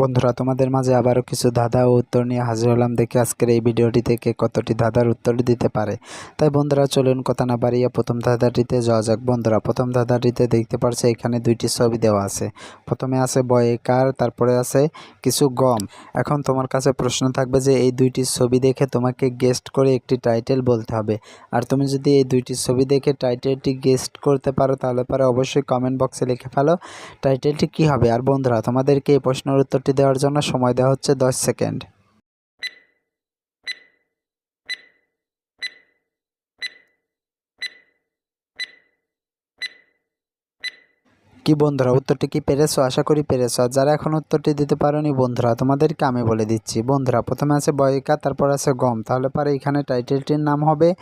বন্ধুরা, তোমাদের মাঝে আবারও কিছু ধাঁধা ও উত্তর নিয়ে হাজির হলাম। দেখে আজকের এই ভিডিওটি থেকে কতটি ধাঁধার উত্তর দিতে পারে। তাই বন্ধুরা, চলুন কথা না বাড়িয়ে প্রথম ধাঁধাটিতে যাওয়া যাক। বন্ধুরা, প্রথম ধাঁধাটিতে দেখতে পারছে এখানে দুইটি ছবি দেওয়া আছে। প্রথমে আছে বয়ে কার, তারপরে আছে কিছু গম। এখন তোমার কাছে প্রশ্ন থাকবে যে, এই দুইটি ছবি দেখে তোমাকে গেস্ট করে একটি টাইটেল বলতে হবে। আর তুমি যদি এই দুইটি ছবি দেখে টাইটেলটি গেস্ট করতে পারো, তাহলে পরে অবশ্যই কমেন্ট বক্সে লিখে ফেলো টাইটেলটি কি হবে। আর বন্ধুরা, তোমাদেরকে এই প্রশ্নের দেওয়ার জন্য সময় দেওয়া হচ্ছে দশ সেকেন্ড। কি বন্ধুরা, উত্তরটি কি পেরেছ? আশা করি পেরেছ। আর যারা এখন উত্তরটি দিতে পারোনি বন্ধুরা, তোমাদেরকে আমি বলে দিচ্ছি। বন্ধুরা, প্রথমে আছে বয়িকা, তারপর আছে গম। তাহলে পরে এখানে টাইটেলটির নাম হবে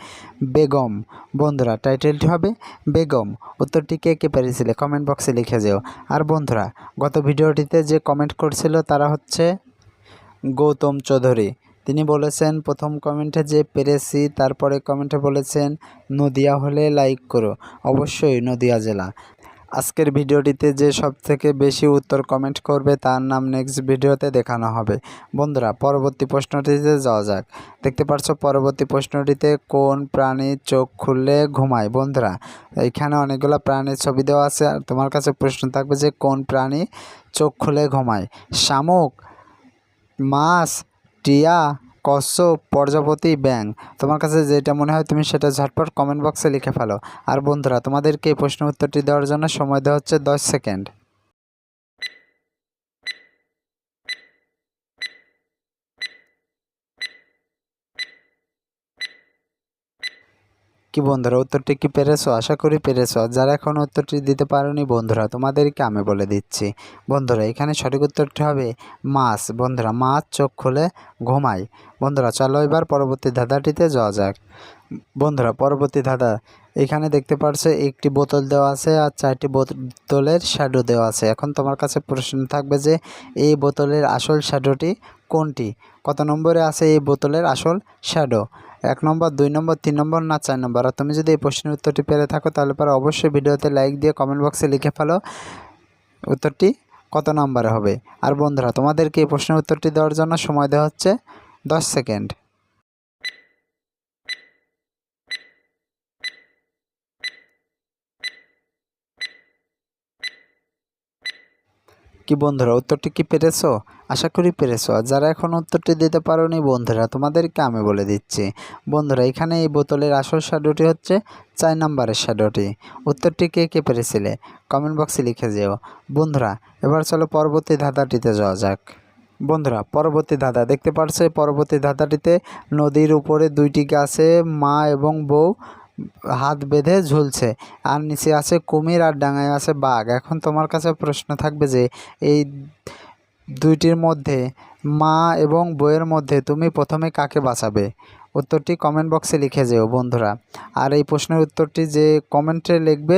বেগম। বন্ধুরা, টাইটেলটি হবে বেগম। উত্তরটি কে কে পেরেছিলে? কমেন্ট বক্সে লিখে যেও। আর বন্ধুরা, গত ভিডিওটিতে যে কমেন্ট করছিল তারা হচ্ছে গৌতম চৌধুরী। তিনি বলেছেন, প্রথম কমেন্টে যে পেরেছি, তারপরে কমেন্টে বলেছেন, নদিয়া হলে লাইক করো। অবশ্যই নদিয়া জেলা। আজকের ভিডিওটিতে যে সব থেকে বেশি উত্তর কমেন্ট করবে তার নাম নেক্সট ভিডিওতে দেখানো হবে। বন্ধুরা, পরবর্তী প্রশ্নটিতে যাওয়া যাক। দেখতে পাচ্ছ পরবর্তী প্রশ্নটিতে কোন প্রাণী চোখ খুললে ঘুমায়? বন্ধুরা, এখানে অনেকগুলো প্রাণীর ছবি দেওয়া আছে আর তোমার কাছে প্রশ্ন থাকবে যে কোন প্রাণী চোখ খুলে ঘুমায়? শামুক, মাছ, টিয়া কশ্যপ প্রজাপতি ব্যাং তোমার কাছে যেটা মনে হয় তুমি সেটা ঝটপট কমেন্ট বক্সে লিখে ফেলো। আর বন্ধুরা, তোমাদেরকে এই প্রশ্ন উত্তরটি দেওয়ার জন্য সময় দেওয়া হচ্ছে দশ সেকেন্ড। কি বন্ধুরা উত্তরটি কি পেরেছ? আশা করি পেরেছ। যারা এখন উত্তরটি দিতে পারোনি বন্ধুরা, তোমাদেরকে আমি বলে দিচ্ছি। বন্ধুরা, এখানে সঠিক উত্তরটি হবে মাছ। বন্ধুরা, মাছ চোখ খুলে ঘুমায় বন্ধুরা, চলো এবার পরবর্তী ধাঁধাটিতে যাওয়া যাক। বন্ধুরা, পরবর্তী ধাঁধা। এখানে দেখতে পারছ একটি বোতল দেওয়া আছে আর চারটি বোতলের শ্যাডো দেওয়া আছে। এখন তোমার কাছে প্রশ্ন থাকবে যে, এই বোতলের আসল শ্যাডোটি কোনটি? কত নম্বরে আছে এই বোতলের আসল শ্যাডো এক নম্বর, দুই নম্বর, তিন নম্বর না চার নম্বর? আর তুমি যদি এই প্রশ্নের উত্তরটি পেরে থাকো, তাহলে পরে অবশ্যই ভিডিওতে লাইক দিয়ে কমেন্ট বক্সে লিখে ফেলো। উত্তরটি কত নম্বরে হবে? আর বন্ধুরা, তোমাদেরকে এই প্রশ্নের উত্তরটি দেওয়ার জন্য সময় দেওয়া হচ্ছে দশ সেকেন্ড। কি বন্ধুরা, উত্তরটি কি পেরেছ? আশা করি পেরেছ। যারা এখন উত্তরটি দিতে পারোনি বন্ধুরা, তোমাদেরকে আমি বলে দিচ্ছি। বন্ধুরা, এখানে এই বোতলের আসল শ্যাডোটি হচ্ছে চার নাম্বারের শ্যাডোটি উত্তরটি কে কে পেরেছিলে? কমেন্ট বক্সে লিখে যেও। বন্ধুরা, এবার চলো পরবর্তী ধাঁধাটিতে যাওয়া যাক। বন্ধুরা, পরবর্তী ধাঁধা দেখতে পারছ? পরবর্তী ধাঁধাটিতে নদীর উপরে দুইটি গাছে মা এবং বউ হাত বেঁধে ঝুলছে। আর নিচে আছে কুমির আর ডাঙায় আছে বাঘ। এখন তোমার কাছে প্রশ্ন থাকবে যে, এই দুইটির মধ্যে, মা এবং বইয়ের মধ্যে তুমি প্রথমে কাকে বাঁচাবে? উত্তরটি কমেন্ট বক্সে লিখে যেও বন্ধুরা। আর এই প্রশ্নের উত্তরটি যে কমেন্টে লিখবে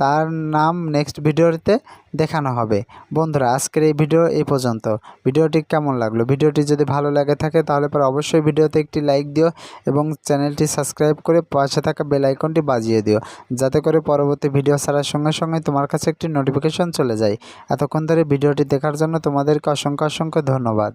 তার নাম নেক্সট ভিডিওতে দেখানো হবে। বন্ধুরা, আজকের এই ভিডিও এই পর্যন্ত। ভিডিওটি কেমন লাগল? ভিডিওটি যদি ভালো লাগে থাকে, তাহলে পরে অবশ্যই ভিডিওতে একটি লাইক দিও এবং চ্যানেলটি সাবস্ক্রাইব করে পাশে থাকা বেল আইকনটি বাজিয়ে দিও, যাতে করে পরবর্তী ভিডিও ছাড়ার সঙ্গে সঙ্গে তোমার কাছে একটি নোটিফিকেশন চলে যায়। এতক্ষণ ধরে ভিডিওটি দেখার জন্য তোমাদেরকে অসংখ্য অসংখ্য ধন্যবাদ।